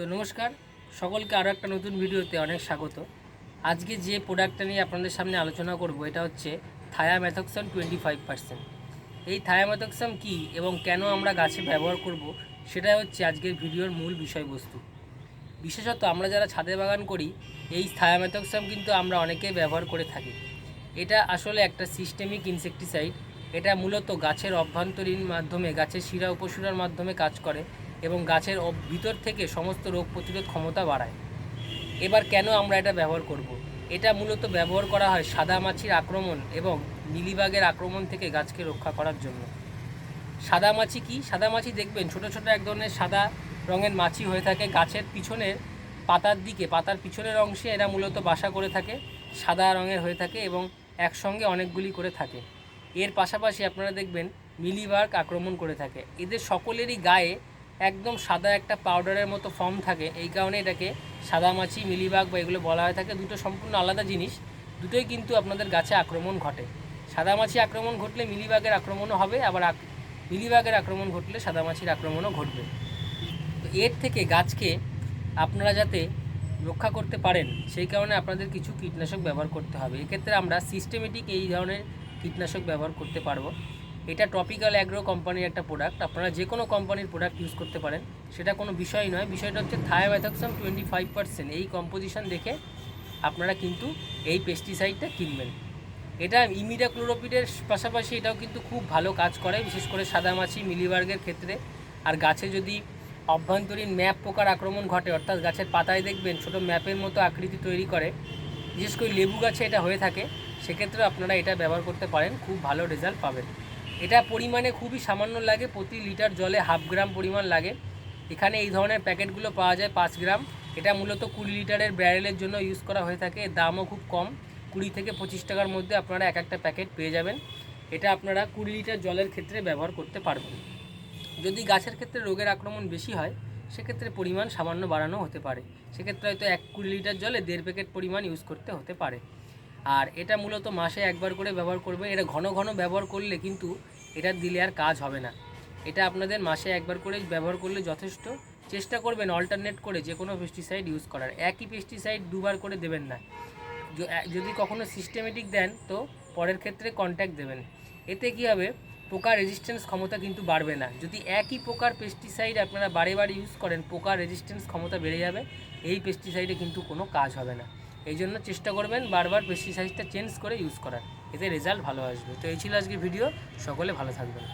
তো নমস্কার। সকলকে আরও একটা নতুন ভিডিওতে অনেক স্বাগত। আজকে যে প্রোডাক্টটা নিয়ে আপনাদের সামনে আলোচনা করব, এটা হচ্ছে থায়ামেথক্সাম টোয়েন্টি ফাইভ পার্সেন্ট এই থায়া থায়ামেথক্সাম কী এবং কেন আমরা গাছে ব্যবহার করব, সেটাই হচ্ছে আজকের ভিডিওর মূল বিষয়বস্তু। বিশেষত আমরা যারা ছাদে বাগান করি, এই থায়ামেথক্সাম কিন্তু আমরা অনেকেই ব্যবহার করে থাকি। এটা আসলে একটা সিস্টেমিক ইনসেকটিসাইড এটা মূলত গাছের অভ্যন্তরীণ মাধ্যমে, গাছের শিরা উপশিরার মাধ্যমে কাজ করে। এবং গাছের ভিতর থেকে সমস্ত রোগ প্রতিরোধ ক্ষমতা বাড়ায়। এবার কেন আমরা এটা ব্যবহার করব। এটা মূলত ব্যবহার করা হয় সাদা মাছির আক্রমণ এবং মিলিবাগের আক্রমণ থেকে গাছকে রক্ষা করার জন্য। সাদা মাছি কি? সাদা মাছি দেখবেন ছোট ছোট এক ধরনের সাদা রঙের মাছি হয়ে থাকে। গাছের পিছনের পাতার দিকে, পাতার পিছনের অংশে এরা মূলত বাসা করে থাকে, সাদা রঙের হয়ে থাকে এবং একসঙ্গে অনেকগুলি করে থাকে। এর পাশাপাশি আপনারা দেখবেন মিলিবার্গ আক্রমণ করে থাকে। এদের সকলেরই গায়ে একদম সাদা একটা পাউডারের মতো ফর্ম থাকে। এই কারণে এটাকে সাদা মাছি, মিলিবাগ বা এগুলো বলা হয়ে থাকে। দুটো সম্পূর্ণ আলাদা জিনিস। দুটোই কিন্তু আপনাদের গাছে আক্রমণ ঘটে। সাদা মাছি আক্রমণ ঘটলে মিলিবাগের আক্রমণও হবে, আবার মিলিবাগের আক্রমণ ঘটলে সাদা মাছির আক্রমণও ঘটবে। তো এর থেকে গাছকে আপনারা যাতে রক্ষা করতে পারেন, সেই কারণে আপনাদের কিছু কীটনাশক ব্যবহার করতে হবে। এক্ষেত্রে আমরা সিস্টেমেটিক এই ধরনের কীটনাশক ব্যবহার করতে পারব। এটা টপিক্যাল অ্যাগ্রো কোম্পানির একটা প্রোডাক্ট আপনারা যে কোনো কোম্পানির প্রোডাক্ট ইউজ করতে পারেন। সেটা কোনো বিষয় নয়। বিষয়টা হচ্ছে থায়ামেথক্সাম টোয়েন্টি ফাইভ পার্সেন্ট এই কম্পোজিশন দেখে আপনারা কিন্তু এই পেস্টিসাইডটা কিনবেন। এটা ইমিডা ক্লোরোপিডের পাশাপাশি এটাও কিন্তু খুব ভালো কাজ করে, বিশেষ করে সাদামাছি, মিলিবার্গের ক্ষেত্রে। আর গাছে যদি অভ্যন্তরীণ ম্যাপ পোকার আক্রমণ ঘটে, অর্থাৎ গাছের পাতায় দেখবেন, ছোট ম্যাপের মতো আকৃতি তৈরি করে, বিশেষ করে লেবু গাছে এটা হয়ে থাকে সেক্ষেত্রে আপনারা এটা ব্যবহার করতে পারেন। খুব ভালো রেজাল্ট পাবেন। এটা পরিমাণে খুবই সামান্য লাগে, প্রতি লিটার জলে হাফ গ্রাম পরিমাণ লাগে। এখানে এই ধরনের প্যাকেটগুলো পাওয়া যায় পাঁচ গ্রাম। এটা মূলত কুড়ি লিটারের ব্যারেলের জন্য ইউজ করা হয়ে থাকে দামও খুব কম। কুড়ি থেকে পঁচিশ টাকার মধ্যে আপনারা এক একটা প্যাকেট পেয়ে যাবেন। এটা আপনারা কুড়ি লিটার জলের ক্ষেত্রে ব্যবহার করতে পারবেন। যদি গাছের ক্ষেত্রে রোগের আক্রমণ বেশি হয়, সেক্ষেত্রে পরিমাণ সামান্য বাড়ানো হতে পারে। সেক্ষেত্রে হয়তো এক কুড়ি লিটার জলে দেড় প্যাকেট পরিমাণ ইউজ করতে হতে পারে। আর এটা মূলত মাসে একবার করে ব্যবহার করবেন। এটা ঘন ঘন ব্যবহার করলে কিন্তু এটা দিলে আর কাজ হবে না। এটা আপনাদের মাসে একবার করে ব্যবহার করলে যথেষ্ট। চেষ্টা করবেন অল্টারনেট করে যে কোনো পেস্টিসাইড ইউজ করার। একই পেস্টিসাইড দুবার করে দেবেন না। যদি কখনো সিস্টেমেটিক দেন, তো পরের ক্ষেত্রে কন্ট্যাক্ট দেবেন। এতে কী হবে? পোকা রেজিস্ট্যান্স ক্ষমতা কিন্তু বাড়বে না। যদি একই পোকার পেস্টিসাইড আপনারা বারে বারে ইউজ করেন, পোকা রেজিস্ট্যান্স ক্ষমতা বেড়ে যাবে। এই পেস্টিসাইডে কিন্তু কোনো কাজ হবে না। এই জন্য চেষ্টা করবেন বারবার পেস্টিসাইডটা চেঞ্জ করে ইউজ করার। এতে রেজাল্ট ভালো আসবে। তো এই ছিল আজকে ভিডিও সকলে ভালো থাকবেন।